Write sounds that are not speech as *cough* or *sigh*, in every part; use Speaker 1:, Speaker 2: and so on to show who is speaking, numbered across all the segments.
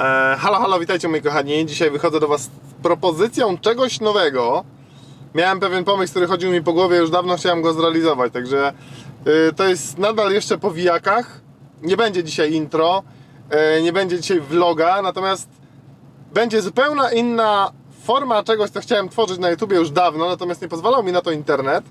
Speaker 1: E, halo, halo, witajcie moi kochani. Dzisiaj wychodzę do Was z propozycją czegoś nowego. Miałem pewien pomysł, który chodził mi po głowie, już dawno chciałem go zrealizować, także y, to jest nadal jeszcze po wijakach. Nie będzie dzisiaj intro, y, nie będzie dzisiaj vloga, natomiast będzie zupełnie inna forma czegoś, co chciałem tworzyć na YouTubie już dawno, natomiast nie pozwalał mi na to internet.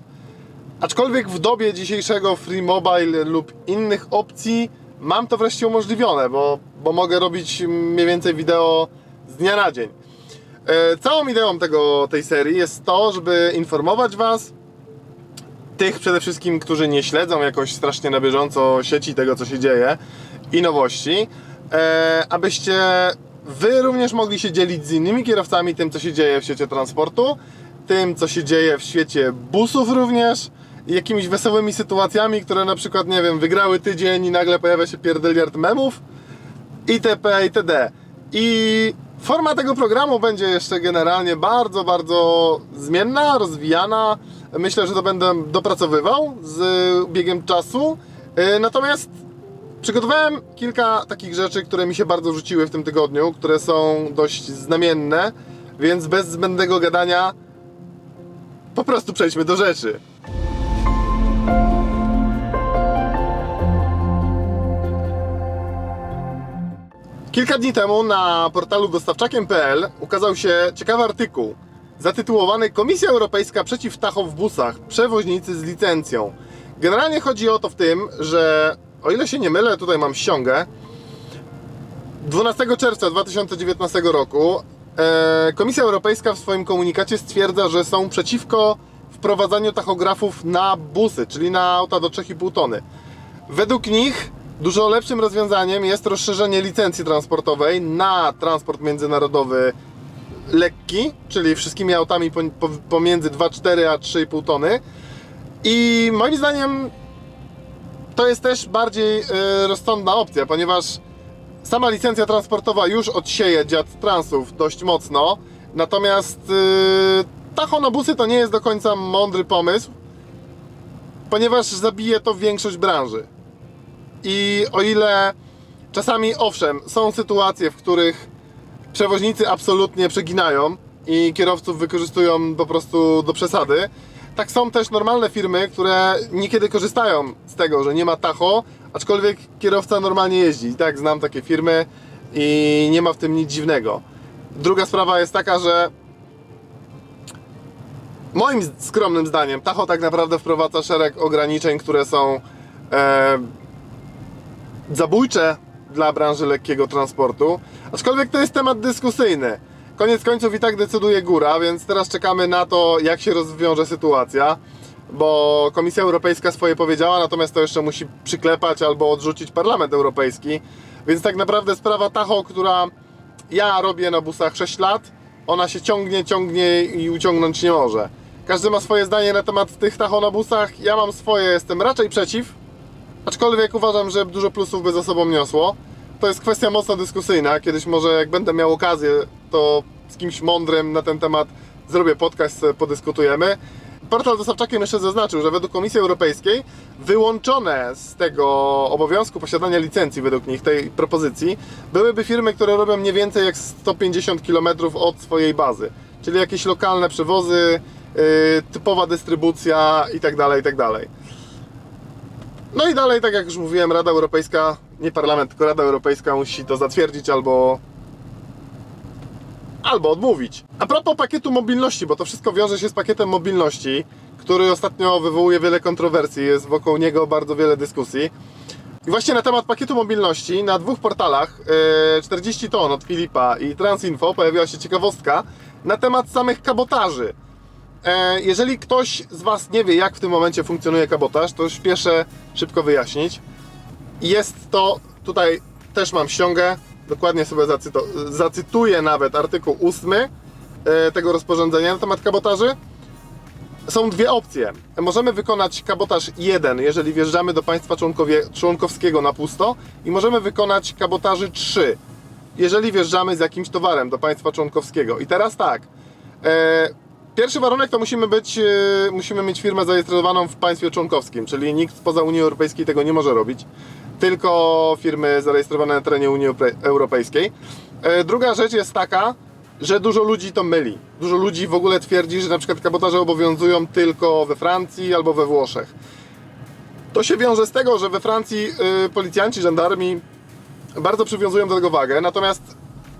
Speaker 1: Aczkolwiek w dobie dzisiejszego Free Mobile lub innych opcji mam to wreszcie umożliwione, bo, bo mogę robić mniej więcej wideo z dnia na dzień. E, Całą ideą tego, tej serii jest to, żeby informować Was, tych przede wszystkim, którzy nie śledzą jakoś strasznie na bieżąco sieci tego, co się dzieje i nowości, e, abyście Wy również mogli się dzielić z innymi kierowcami tym, co się dzieje w świecie transportu, tym, co się dzieje w świecie busów również, jakimiś wesołymi sytuacjami, które na przykład, nie wiem, wygrały tydzień i nagle pojawia się pierdeliard memów, itp. itd. I forma tego programu będzie jeszcze generalnie bardzo, bardzo zmienna, rozwijana. Myślę, że to będę dopracowywał z biegiem czasu. Yy, Natomiast przygotowałem kilka takich rzeczy, które mi się bardzo rzuciły w tym tygodniu, które są dość znamienne, więc bez zbędnego gadania po prostu przejdźmy do rzeczy. Kilka dni temu na portalu dostawczakiem.pl ukazał się ciekawy artykuł zatytułowany Komisja Europejska przeciw tachom w busach, przewoźnicy z licencją. Generalnie chodzi o to w tym, że o ile się nie mylę, tutaj mam ściągę, 12 czerwca 2019 roku e, Komisja Europejska w swoim komunikacie stwierdza, że są przeciwko wprowadzaniu tachografów na busy, czyli na auta do 3,5 tony. Według nich dużo lepszym rozwiązaniem jest rozszerzenie licencji transportowej na transport międzynarodowy lekki, czyli wszystkimi autami po- po- pomiędzy 2,4 a 3,5 tony. I moim zdaniem to jest też bardziej e, rozsądna opcja, ponieważ sama licencja transportowa już odsieje dziad transów dość mocno, natomiast yy, tachonobusy to nie jest do końca mądry pomysł, ponieważ zabije to większość branży. I o ile czasami, owszem, są sytuacje, w których przewoźnicy absolutnie przeginają i kierowców wykorzystują po prostu do przesady, tak są też normalne firmy, które niekiedy korzystają z tego, że nie ma tacho, aczkolwiek kierowca normalnie jeździ. Tak znam takie firmy i nie ma w tym nic dziwnego. Druga sprawa jest taka, że moim skromnym zdaniem tacho tak naprawdę wprowadza szereg ograniczeń, które są e, zabójcze dla branży lekkiego transportu. Aczkolwiek to jest temat dyskusyjny. Koniec końców i tak decyduje góra, więc teraz czekamy na to, jak się rozwiąże sytuacja, bo Komisja Europejska swoje powiedziała, natomiast to jeszcze musi przyklepać albo odrzucić Parlament Europejski. Więc tak naprawdę sprawa Tacho, która ja robię na busach 6 lat, ona się ciągnie, ciągnie i uciągnąć nie może. Każdy ma swoje zdanie na temat tych Tacho na busach, ja mam swoje, jestem raczej przeciw, Aczkolwiek uważam, że dużo plusów by za sobą niosło. To jest kwestia mocno dyskusyjna. Kiedyś może jak będę miał okazję, to z kimś mądrym na ten temat zrobię podcast, podyskutujemy. Portal Dostawczakiem jeszcze zaznaczył, że według Komisji Europejskiej wyłączone z tego obowiązku posiadania licencji według nich, tej propozycji, byłyby firmy, które robią nie więcej jak 150 km od swojej bazy. Czyli jakieś lokalne przewozy, yy, typowa dystrybucja itd., itd. No i dalej, tak jak już mówiłem, Rada Europejska, nie Parlament, tylko Rada Europejska musi to zatwierdzić albo albo odmówić. A propos pakietu mobilności, bo to wszystko wiąże się z pakietem mobilności, który ostatnio wywołuje wiele kontrowersji, jest wokół niego bardzo wiele dyskusji. I właśnie na temat pakietu mobilności na dwóch portalach, e, 40 ton od Filipa i Transinfo, pojawiła się ciekawostka na temat samych kabotaży. E, Jeżeli ktoś z Was nie wie, jak w tym momencie funkcjonuje kabotaż, to śpieszę szybko wyjaśnić. Jest to, tutaj też mam ściągę, dokładnie sobie zacyto, zacytuję nawet artykuł 8 e, tego rozporządzenia na temat kabotaży. Są dwie opcje. Możemy wykonać kabotaż 1, jeżeli wjeżdżamy do państwa członkowskiego na pusto i możemy wykonać kabotaży 3, jeżeli wjeżdżamy z jakimś towarem do państwa członkowskiego. I teraz tak, e, Pierwszy warunek to musimy być, e, musimy mieć firmę zarejestrowaną w państwie członkowskim, czyli nikt spoza Unii Europejskiej tego nie może robić, tylko firmy zarejestrowane na terenie Unii Europej- Europejskiej. E, druga rzecz jest taka, że dużo ludzi to myli. Dużo ludzi w ogóle twierdzi, że na przykład kabotaże obowiązują tylko we Francji albo we Włoszech. To się wiąże z tego, że we Francji y, policjanci, żandarmi bardzo przywiązują do tego wagę, natomiast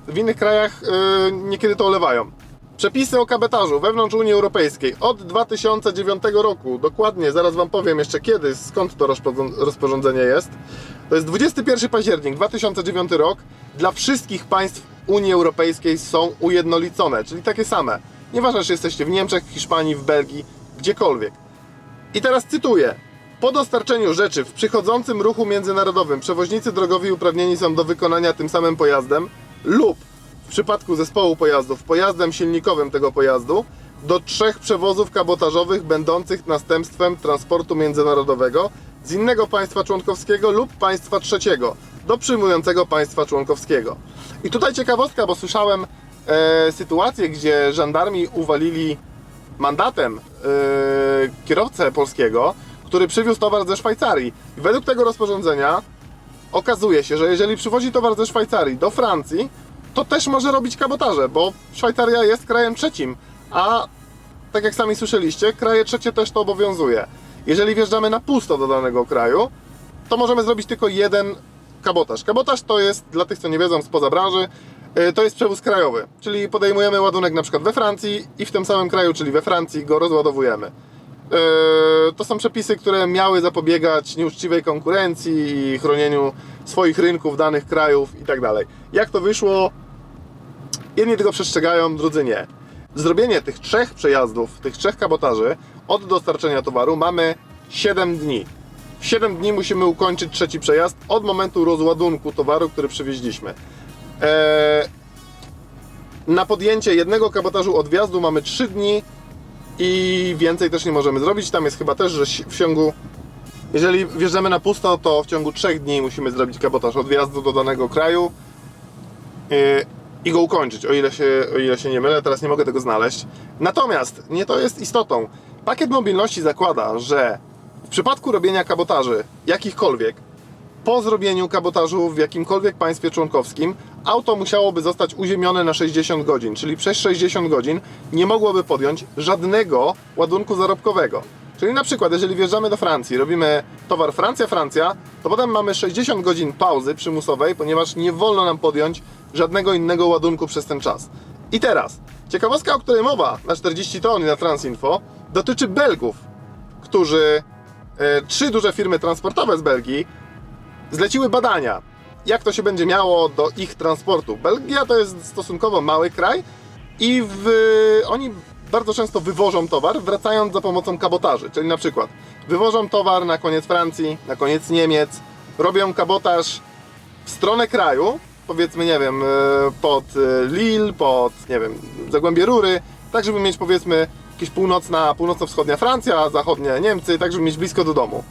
Speaker 1: w innych krajach y, niekiedy to olewają. Przepisy o kabotażu wewnątrz Unii Europejskiej od 2009 roku, dokładnie, zaraz Wam powiem jeszcze kiedy, skąd to rozporząd- rozporządzenie jest. To jest 21 październik 2009 rok. Dla wszystkich państw Unii Europejskiej są ujednolicone, czyli takie same. Nieważne, czy jesteście w Niemczech, w Hiszpanii, w Belgii, gdziekolwiek. I teraz cytuję. Po dostarczeniu rzeczy w przychodzącym ruchu międzynarodowym przewoźnicy drogowi uprawnieni są do wykonania tym samym pojazdem lub w przypadku zespołu pojazdów pojazdem silnikowym tego pojazdu do trzech przewozów kabotażowych będących następstwem transportu międzynarodowego z innego państwa członkowskiego lub państwa trzeciego do przyjmującego państwa członkowskiego. I tutaj ciekawostka, bo słyszałem e, sytuację, gdzie żandarmi uwalili mandatem yy, kierowcę polskiego, który przywiózł towar ze Szwajcarii. I według tego rozporządzenia okazuje się, że jeżeli przywozi towar ze Szwajcarii do Francji, to też może robić kabotaże, bo Szwajcaria jest krajem trzecim, a tak jak sami słyszeliście, kraje trzecie też to obowiązuje. Jeżeli wjeżdżamy na pusto do danego kraju, to możemy zrobić tylko jeden kabotaż. Kabotaż to jest, dla tych co nie wiedzą spoza branży, yy, to jest przewóz krajowy, czyli podejmujemy ładunek na przykład we Francji i w tym samym kraju, czyli we Francji go rozładowujemy. Yy, To są przepisy, które miały zapobiegać nieuczciwej konkurencji i chronieniu swoich rynków danych krajów i tak dalej. Jak to wyszło? Jedni tego przestrzegają, drudzy nie. Zrobienie tych trzech przejazdów, tych trzech kabotaży od dostarczenia towaru mamy 7 dni. W 7 dni musimy ukończyć trzeci przejazd od momentu rozładunku towaru, który przywieźliśmy. Eee, na podjęcie jednego kabotażu od wjazdu mamy 3 dni i więcej też nie możemy zrobić. Tam jest chyba też, że w ciągu jeżeli wjeżdżamy na pusto, to w ciągu 3 dni musimy zrobić kabotaż od wjazdu do danego kraju yy, i go ukończyć, o ile, się, o ile się nie mylę, teraz nie mogę tego znaleźć. Natomiast nie to jest istotą. Pakiet mobilności zakłada, że w przypadku robienia kabotaży jakichkolwiek, po zrobieniu kabotażu w jakimkolwiek państwie członkowskim, auto musiałoby zostać uziemione na 60 godzin, czyli przez 60 godzin nie mogłoby podjąć żadnego ładunku zarobkowego. Czyli na przykład, jeżeli wjeżdżamy do Francji, robimy towar Francja-Francja, to potem mamy 60 godzin pauzy przymusowej, ponieważ nie wolno nam podjąć żadnego innego ładunku przez ten czas. I teraz, ciekawostka, o której mowa na 40 ton i na Transinfo, dotyczy Belgów, którzy, e, trzy duże firmy transportowe z Belgii, zleciły badania, jak to się będzie miało do ich transportu. Belgia to jest stosunkowo mały kraj i w, oni bardzo często wywożą towar, wracając za pomocą kabotaży. Czyli na przykład wywożą towar na koniec Francji, na koniec Niemiec, robią kabotaż w stronę kraju, powiedzmy, nie wiem, e, pod e, Lille, pod, nie wiem, Zagłębie Rury, tak żeby mieć, powiedzmy, jakieś północna, północno-wschodnia Francja, zachodnie Niemcy, tak żeby mieć blisko do domu.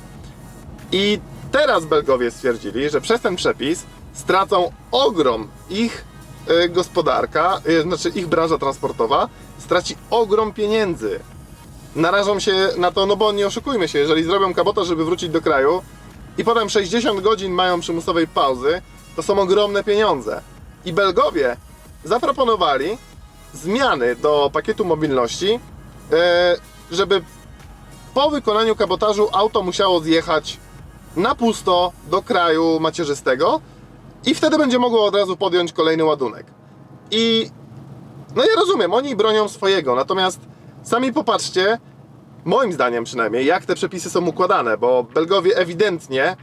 Speaker 1: I teraz Belgowie stwierdzili, że przez ten przepis stracą ogrom ich e, gospodarka, znaczy ich branża transportowa straci ogrom pieniędzy. Narażą się na to, no bo nie oszukujmy się, jeżeli zrobią kabotaż, żeby wrócić do kraju i potem 60 godzin mają przymusowej pauzy, to są ogromne pieniądze. I Belgowie zaproponowali zmiany do pakietu mobilności, e, żeby po wykonaniu kabotażu auto musiało zjechać na pusto do kraju macierzystego i wtedy będzie mogło od razu podjąć kolejny ładunek. I no ja rozumiem, oni bronią swojego, natomiast sami popatrzcie, moim zdaniem przynajmniej, jak te przepisy są układane, bo Belgowie ewidentnie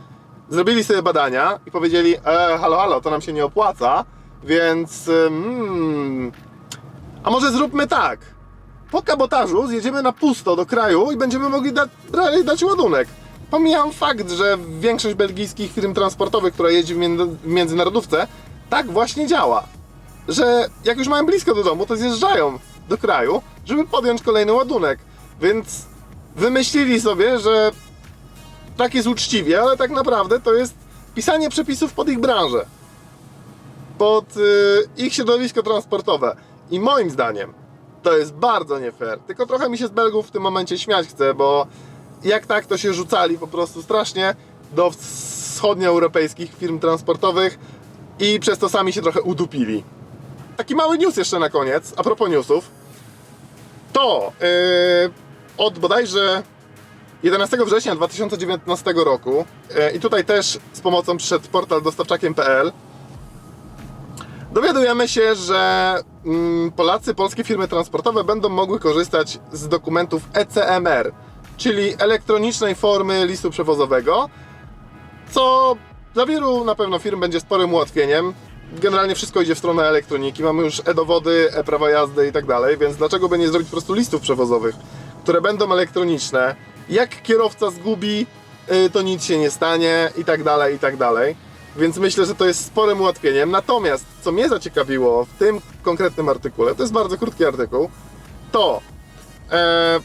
Speaker 1: zrobili sobie badania i powiedzieli, e, halo, halo, to nam się nie opłaca, więc mm, a może zróbmy tak, po kabotażu zjedziemy na pusto do kraju i będziemy mogli da dać ładunek. Pomijam fakt, że większość belgijskich firm transportowych, która jeździ w międzynarodówce, tak właśnie działa. Że jak już mają blisko do domu, to zjeżdżają do kraju, żeby podjąć kolejny ładunek. Więc wymyślili sobie, że tak jest uczciwie, ale tak naprawdę to jest pisanie przepisów pod ich branżę. Pod y, ich środowisko transportowe. I moim zdaniem to jest bardzo nie fair. Tylko trochę mi się z Belgów w tym momencie śmiać chce, bo jak tak to się rzucali po prostu strasznie do wschodnioeuropejskich firm transportowych i przez to sami się trochę udupili. Taki mały news jeszcze na koniec, a propos newsów. To yy, od bodajże 11 września 2019 roku yy, i tutaj też z pomocą przyszedł portal dostawczakiem.pl dowiadujemy się, że mm, Polacy, polskie firmy transportowe będą mogły korzystać z dokumentów ECMR, czyli elektronicznej formy listu przewozowego, co dla wielu na pewno firm będzie sporym ułatwieniem. Generalnie wszystko idzie w stronę elektroniki, mamy już e-dowody, e-prawa jazdy i tak dalej, więc dlaczego by nie zrobić po prostu listów przewozowych, które będą elektroniczne. Jak kierowca zgubi, y, to nic się nie stanie i tak dalej, i tak dalej. Więc myślę, że to jest sporym ułatwieniem. Natomiast, co mnie zaciekawiło w tym konkretnym artykule, to jest bardzo krótki artykuł, to e,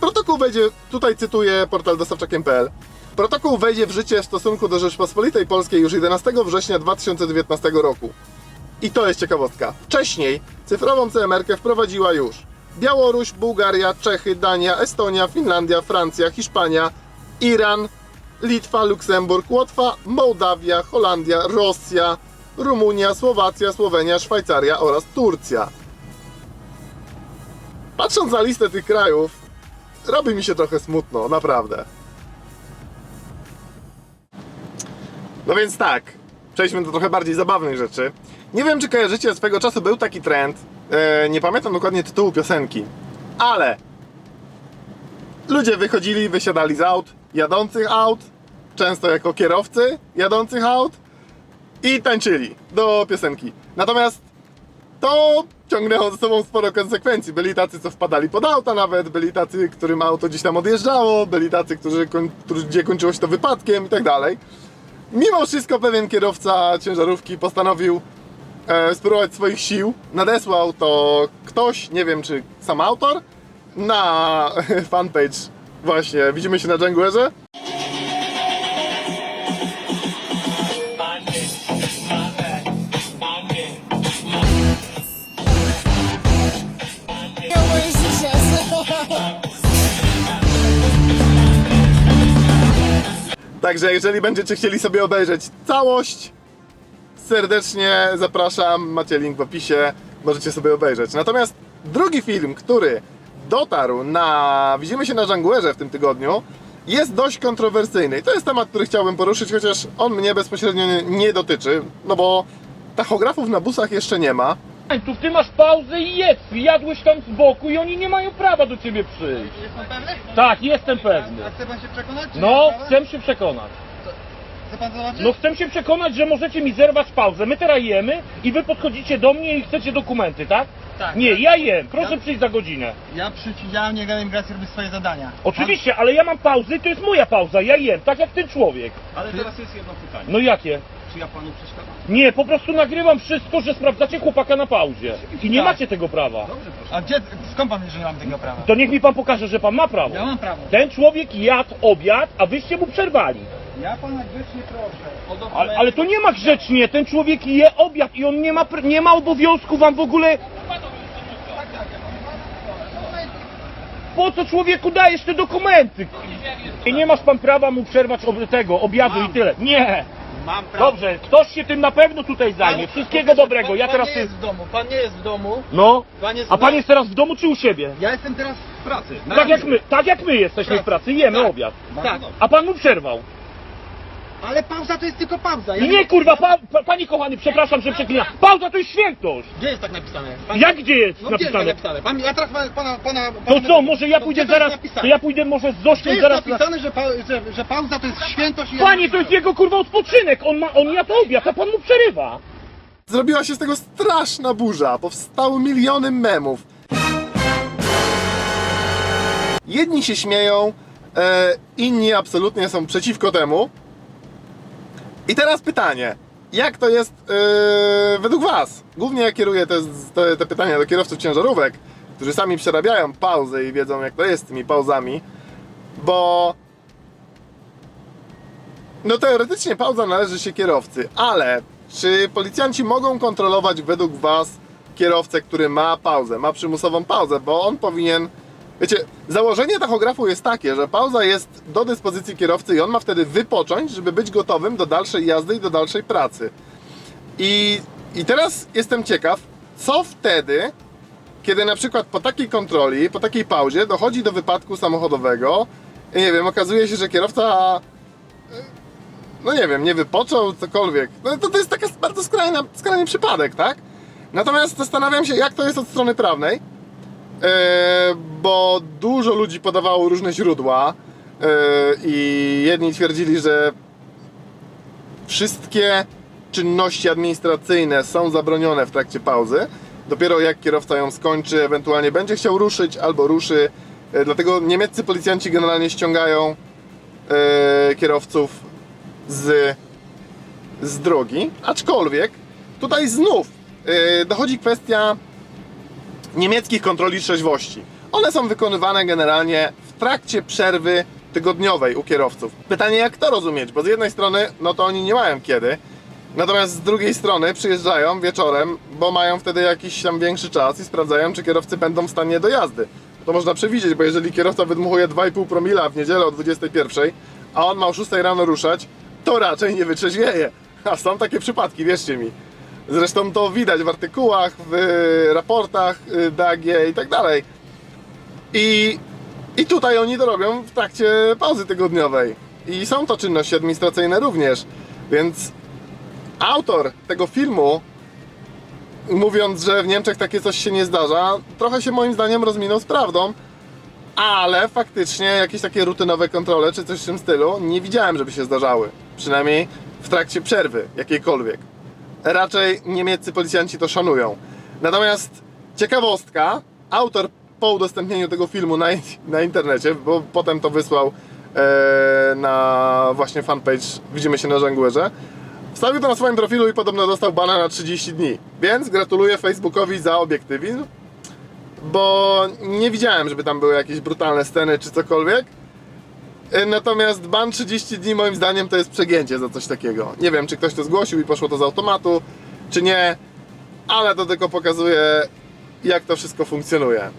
Speaker 1: protokół wejdzie, tutaj cytuję portal dostawczakiem.pl Protokół wejdzie w życie w stosunku do Rzeczpospolitej Polskiej już 11 września 2019 roku. I to jest ciekawostka. Wcześniej cyfrową CMR-kę wprowadziła już Białoruś, Bułgaria, Czechy, Dania, Estonia, Finlandia, Francja, Hiszpania, Iran, Litwa, Luksemburg, Łotwa, Mołdawia, Holandia, Rosja, Rumunia, Słowacja, Słowenia, Szwajcaria oraz Turcja. Patrząc na listę tych krajów, robi mi się trochę smutno, naprawdę. No więc tak, przejdźmy do trochę bardziej zabawnych rzeczy. Nie wiem, czy kojarzycie, swego czasu był taki trend, e, nie pamiętam dokładnie tytułu piosenki, ale ludzie wychodzili, wysiadali z aut, jadących aut, często jako kierowcy jadących aut i tańczyli do piosenki. Natomiast to ciągnęło ze sobą sporo konsekwencji. Byli tacy, co wpadali pod auta nawet, byli tacy, którym auto gdzieś tam odjeżdżało, byli tacy, którzy, którzy, gdzie kończyło się to wypadkiem i tak dalej. Mimo wszystko pewien kierowca ciężarówki postanowił e, spróbować swoich sił. Nadesłał to ktoś, nie wiem czy sam autor, na *laughs* fanpage właśnie Widzimy się na Djanguerze. Także jeżeli będziecie chcieli sobie obejrzeć całość, serdecznie zapraszam, macie link w opisie, możecie sobie obejrzeć. Natomiast drugi film, który dotarł na Widzimy się na Djanguerze w tym tygodniu, jest dość kontrowersyjny. I to jest temat, który chciałbym poruszyć, chociaż on mnie bezpośrednio nie dotyczy, no bo tachografów na busach jeszcze nie ma.
Speaker 2: Tu ty masz pauzę i jedz. Jadłeś tam z boku i oni nie mają prawa do ciebie przyjść.
Speaker 3: Jest pan pewny?
Speaker 2: Tak, jestem pewny.
Speaker 3: A chce pan się przekonać? czy
Speaker 2: No,
Speaker 3: nie, prawda?
Speaker 2: chcę się przekonać.
Speaker 3: Chce pan zobaczyć?
Speaker 2: No chcę się przekonać, że możecie mi zerwać pauzę. My teraz jemy i wy podchodzicie do mnie i chcecie dokumenty, tak?
Speaker 3: Tak.
Speaker 2: Nie, ja jem. Proszę
Speaker 3: Ja-
Speaker 2: przyjść za godzinę.
Speaker 3: Ja przydziałem niego emigracji robić swoje zadania.
Speaker 2: Oczywiście, ale ja mam pauzę i to jest moja pauza. Ja jem, tak jak ten człowiek.
Speaker 4: Ale teraz jest jedno pytanie.
Speaker 2: No jakie?
Speaker 4: Czy ja panu przeszkadzam?
Speaker 2: Nie, po prostu nagrywam wszystko, że sprawdzacie chłopaka na pauzie. I nie
Speaker 3: Tak.
Speaker 2: macie tego prawa.
Speaker 4: Dobrze, proszę.
Speaker 3: A gdzie, skąd pan wie, że nie mam tego prawa?
Speaker 2: To niech mi pan pokaże, że pan ma prawo.
Speaker 3: Ja mam prawo.
Speaker 2: Ten człowiek jadł obiad, a wyście mu przerwali.
Speaker 3: Ja pana grzecznie proszę.
Speaker 4: O
Speaker 2: Ale, ale to nie ma grzecznie, ten człowiek je obiad i on nie ma, pr- nie ma obowiązku wam w ogóle... Po co człowieku dajesz te dokumenty? I nie masz pan prawa mu przerwać ob- tego obiadu i tyle. Nie!
Speaker 3: Mam prawo.
Speaker 2: Dobrze, ktoś się tym na pewno tutaj zajmie. Wszystkiego dobrego. Ja
Speaker 3: pan
Speaker 2: teraz
Speaker 3: nie jest w domu, pan nie jest w domu.
Speaker 2: No,
Speaker 3: Pan jest
Speaker 2: a pan jest teraz w domu czy u siebie?
Speaker 3: Ja jestem teraz...
Speaker 4: w pracy. Na
Speaker 2: Tak jak my, tak jak my jesteśmy w pracy, jemy
Speaker 3: Tak.
Speaker 2: obiad.
Speaker 3: Tak.
Speaker 2: A pan mu przerwał.
Speaker 3: Ale pauza to jest tylko pauza. Ja
Speaker 2: Nie, nie kurwa, pa, pa, panie kochany, przepraszam, że przeklinam. Pauza to jest świętość!
Speaker 3: Gdzie jest tak napisane? Pan...
Speaker 2: Jak gdzie jest
Speaker 3: No gdzie jest tak
Speaker 2: napisane?
Speaker 3: napisane? Pan, ja teraz pana... pana, pana
Speaker 2: To co, może ja
Speaker 3: to
Speaker 2: pójdę
Speaker 3: gdzie to jest
Speaker 2: zaraz,
Speaker 3: napisane?
Speaker 2: to ja pójdę może z
Speaker 3: Gdzie
Speaker 2: Zośką
Speaker 3: jest
Speaker 2: zaraz
Speaker 3: napisane, że, pa, że, że pauza to jest świętość i...
Speaker 2: Panie, to jest jego kurwa odpoczynek, on ma, on jadł obiad, a pan mu przerywa.
Speaker 1: Zrobiła się z tego straszna burza, powstały miliony memów. Jedni się śmieją, e, inni absolutnie są przeciwko temu. I teraz pytanie, jak to jest e, według Was? Głównie ja kieruję te, te, te pytania do kierowców ciężarówek, którzy sami przerabiają pauzy i wiedzą jak to jest z tymi pauzami, bo no teoretycznie pauza należy się kierowcy, ale czy policjanci mogą kontrolować według Was kierowcę, który ma pauzę, ma przymusową pauzę, bo on powinien. Wiecie, założenie tachografu jest takie, że pauza jest do dyspozycji kierowcy i on ma wtedy wypocząć, żeby być gotowym do dalszej jazdy i do dalszej pracy. I, I teraz jestem ciekaw, co wtedy, kiedy na przykład po takiej kontroli, po takiej pauzie dochodzi do wypadku samochodowego i nie wiem, okazuje się, że kierowca e, no nie wiem, nie wypoczął, cokolwiek. No to, to jest taka bardzo skrajna, skrajny przypadek, tak? Natomiast zastanawiam się, jak to jest od strony prawnej, bo dużo ludzi podawało różne źródła e, i jedni twierdzili, że wszystkie czynności administracyjne są zabronione w trakcie pauzy. Dopiero jak kierowca ją skończy, ewentualnie będzie chciał ruszyć albo ruszy. E, Dlatego niemieccy policjanci generalnie ściągają e, kierowców z, z drogi. Aczkolwiek tutaj znów e, dochodzi kwestia niemieckich kontroli trzeźwości. One są wykonywane generalnie w trakcie przerwy tygodniowej u kierowców. Pytanie, jak to rozumieć? Bo z jednej strony, no to oni nie mają kiedy, natomiast z drugiej strony przyjeżdżają wieczorem, bo mają wtedy jakiś tam większy czas i sprawdzają, czy kierowcy będą w stanie do jazdy. To można przewidzieć, bo jeżeli kierowca wydmuchuje 2,5 promila w niedzielę o 21, a on ma o 6 rano ruszać, to raczej nie wytrzeźwieje. A są takie przypadki, wierzcie mi. Zresztą to widać w artykułach, w y, raportach y, DAG i tak dalej. I, I tutaj oni to robią w trakcie pauzy tygodniowej. I są to czynności administracyjne również. Więc autor tego filmu, mówiąc, że w Niemczech takie coś się nie zdarza, trochę się moim zdaniem rozminął z prawdą. Ale faktycznie jakieś takie rutynowe kontrole czy coś w tym stylu nie widziałem, żeby się zdarzały. Przynajmniej w trakcie przerwy jakiejkolwiek raczej niemieccy policjanci to szanują. Natomiast ciekawostka, autor po udostępnieniu tego filmu na, na internecie, bo potem to wysłał e, na właśnie fanpage Widzimy się na Żangłerze, wstawił to na swoim profilu i podobno dostał bana na 30 dni. Więc gratuluję Facebookowi za obiektywizm, bo nie widziałem, żeby tam były jakieś brutalne sceny czy cokolwiek. E, Natomiast ban 30 dni moim zdaniem to jest przegięcie za coś takiego. Nie wiem, czy ktoś to zgłosił i poszło to z automatu, czy nie, ale to tylko pokazuje, jak to wszystko funkcjonuje.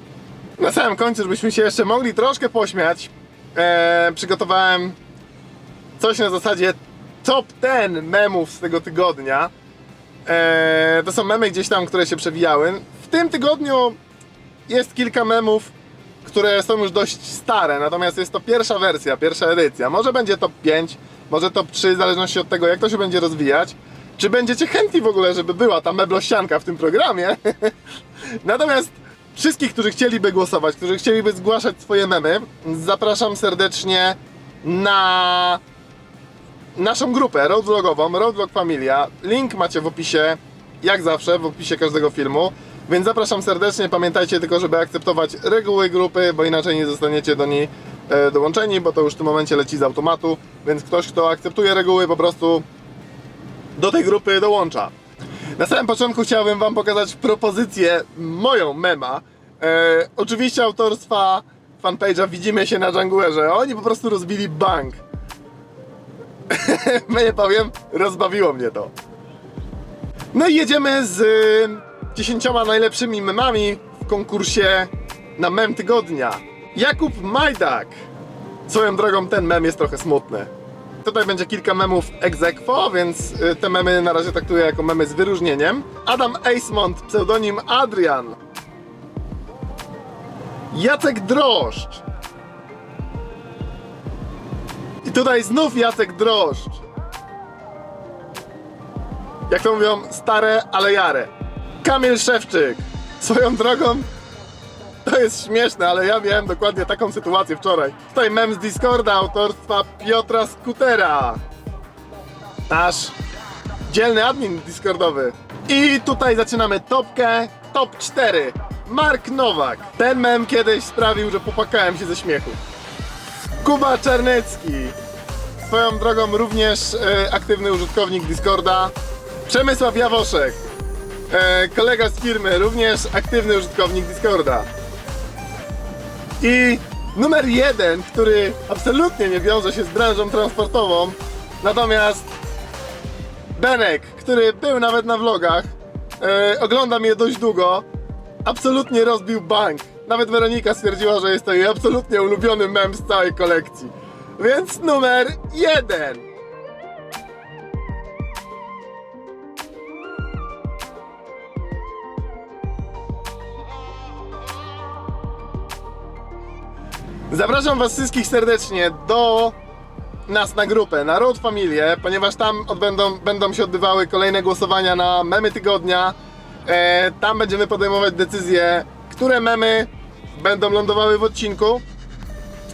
Speaker 1: Na samym końcu, żebyśmy się jeszcze mogli troszkę pośmiać, e, przygotowałem coś na zasadzie top 10 memów z tego tygodnia. E, to są memy gdzieś tam, które się przewijały. W tym tygodniu jest kilka memów, które są już dość stare, natomiast jest to pierwsza wersja, pierwsza edycja. Może będzie top 5, może top 3, w zależności od tego, jak to się będzie rozwijać. Czy będziecie chętni w ogóle, żeby była ta meblosianka w tym programie? *laughs* natomiast wszystkich, którzy chcieliby głosować, którzy chcieliby zgłaszać swoje memy, zapraszam serdecznie na naszą grupę roadvlogową, Roadvlog Familia. Link macie w opisie, jak zawsze, w opisie każdego filmu. Więc zapraszam serdecznie. Pamiętajcie tylko, żeby akceptować reguły grupy, bo inaczej nie zostaniecie do niej e, dołączeni, bo to już w tym momencie leci z automatu. Więc ktoś, kto akceptuje reguły, po prostu do tej grupy dołącza. Na samym początku chciałbym Wam pokazać propozycję moją mema. E, oczywiście autorstwa fanpage'a Widzimy się na Djanguerze. Oni po prostu rozbili bank. *laughs* nie powiem, rozbawiło mnie to. No i jedziemy z 10 najlepszymi memami w konkursie na mem tygodnia. Jakub Majdak. Swoją drogą ten mem jest trochę smutny. Tutaj będzie kilka memów ex aequo, więc y, te memy na razie traktuję jako memy z wyróżnieniem. Adam Acemont, pseudonim Adrian. Jacek Droszcz. I tutaj znów Jacek Droszcz. Jak to mówią, stare, ale jare. Kamil Szewczyk. Swoją drogą, to jest śmieszne, ale ja miałem dokładnie taką sytuację wczoraj. Tutaj mem z Discorda autorstwa Piotra Skutera. Nasz dzielny admin Discordowy. I tutaj zaczynamy topkę, top 4. Mark Nowak. Ten mem kiedyś sprawił, że popłakałem się ze śmiechu. Kuba Czarnecki. Swoją drogą również e, aktywny użytkownik Discorda. Przemysław Jawoszek. E, kolega z firmy, również aktywny użytkownik Discorda. I numer jeden, który absolutnie nie wiąże się z branżą transportową, natomiast Benek, który był nawet na vlogach, e, ogląda mnie dość długo, absolutnie rozbił bank. Nawet Weronika stwierdziła, że jest to jej absolutnie ulubiony mem z całej kolekcji. Więc numer jeden. Zapraszam Was wszystkich serdecznie do nas na grupę, na Road Familię, ponieważ tam odbędą, będą się odbywały kolejne głosowania na memy tygodnia. E, tam będziemy podejmować decyzje, które memy będą lądowały w odcinku.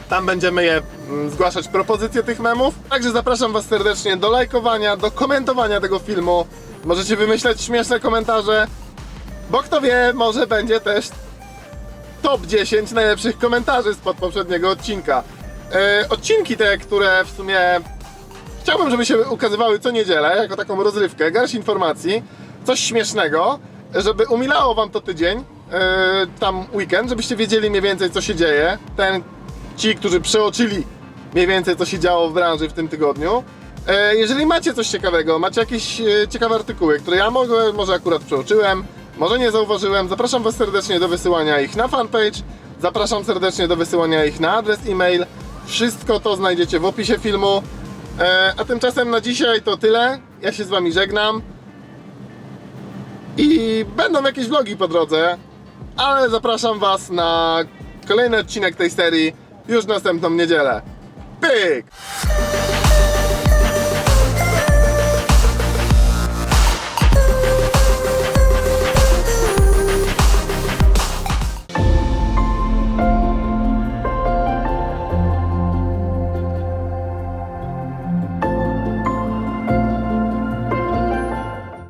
Speaker 1: Tam będziemy je mm, zgłaszać propozycje tych memów. Także zapraszam Was serdecznie do lajkowania, do komentowania tego filmu. Możecie wymyśleć śmieszne komentarze, bo kto wie, może będzie też top 10 najlepszych komentarzy spod poprzedniego odcinka. E, odcinki te, które w sumie chciałbym, żeby się ukazywały co niedzielę, jako taką rozrywkę, garść informacji, coś śmiesznego, żeby umilało wam to tydzień, e, tam weekend, żebyście wiedzieli mniej więcej co się dzieje. Ten, ci, którzy przeoczyli mniej więcej co się działo w branży w tym tygodniu. E, jeżeli macie coś ciekawego, macie jakieś ciekawe artykuły, które ja mogę, może akurat przeoczyłem, może nie zauważyłem, zapraszam was serdecznie do wysyłania ich na fanpage, zapraszam serdecznie do wysyłania ich na adres e-mail. Wszystko to znajdziecie w opisie filmu. E, a tymczasem na dzisiaj to tyle. Ja się z wami żegnam. I będą jakieś vlogi po drodze, ale zapraszam was na kolejny odcinek tej serii już następną niedzielę. Pyk!